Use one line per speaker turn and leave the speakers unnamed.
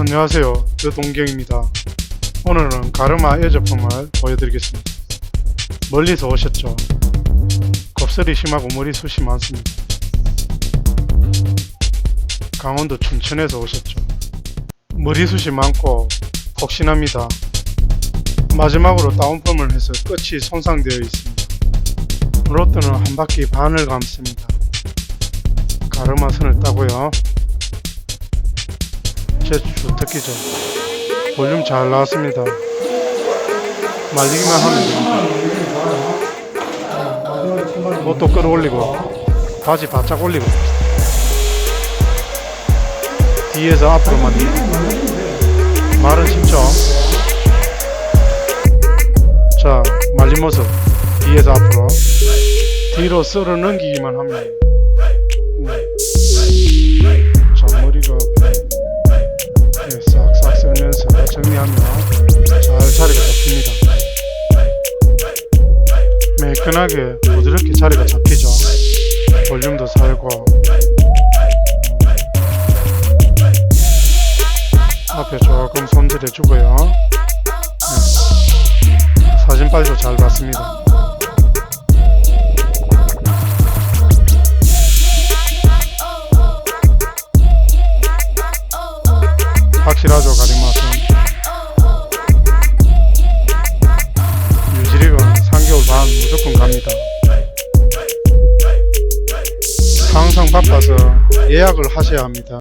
안녕하세요. 르동경입니다. 오늘은 가르마 애제품을 보여드리겠습니다. 멀리서 오셨죠? 겁설이 심하고 머리숱이 많습니다. 강원도 춘천에서 오셨죠? 머리숱이 많고 폭신합니다. 마지막으로 다운펌을 해서 끝이 손상되어 있습니다. 로트는 한 바퀴 반을 감습니다. 가르마 선을 따고요. 제 주특기죠. 볼륨 잘 나왔습니다. 말리기만 하면 됩니다. 옷도 끌어올리고 바지 바짝 올리고 뒤에서 앞으로 만들고 말은 쉽죠. 자 말린 모습 뒤에서 앞으로 뒤로 쓸어 넘기기만 하면 음. 정리하면 잘 자리가 잡힙니다. 매끈하게 부드럽게 자리가 잡히죠. 볼륨도 살고 앞에 조금 손질해주고요. 네. 사진 빨도 잘 봤습니다. 확실하죠 가림맛은 유지력은 3개월 반 무조건 갑니다. 항상 바빠서 예약을 하셔야 합니다